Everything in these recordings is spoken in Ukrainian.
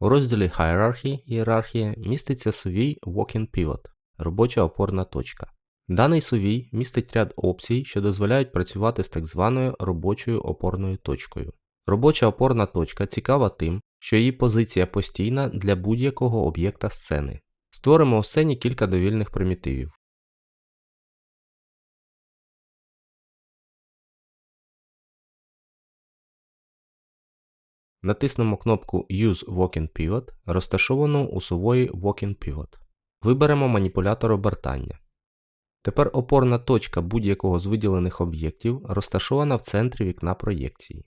У розділі Hierarchy ієрархія міститься сувій Walking Pivot робоча опорна точка. Даний сувій містить ряд опцій, що дозволяють працювати з так званою робочою опорною точкою. Робоча опорна точка цікава тим, що її позиція постійна для будь-якого об'єкта сцени. Створимо у сцені кілька довільних примітивів. Натиснемо кнопку Use Walking Pivot, розташовану у сувої Walking Pivot. Виберемо маніпулятор обертання. Тепер опорна точка будь-якого з виділених об'єктів розташована в центрі вікна проєкції.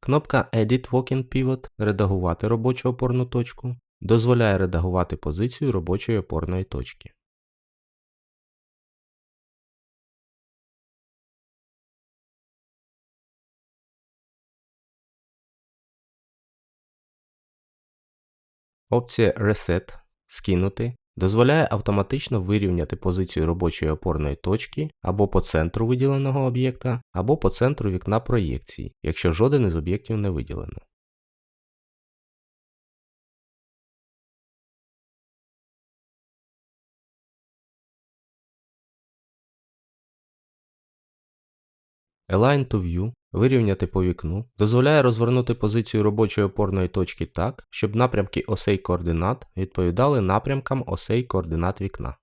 Кнопка Edit Walking Pivot Редагувати робочу опорну точку дозволяє редагувати позицію робочої опорної точки. Опція Reset скинути дозволяє автоматично вирівняти позицію робочої опорної точки або по центру виділеного об'єкта, або по центру вікна проєкції, якщо жоден із об'єктів не виділено. Align to View вирівняти по вікну дозволяє розвернути позицію робочої опорної точки так, щоб напрямки осей координат відповідали напрямкам осей координат вікна.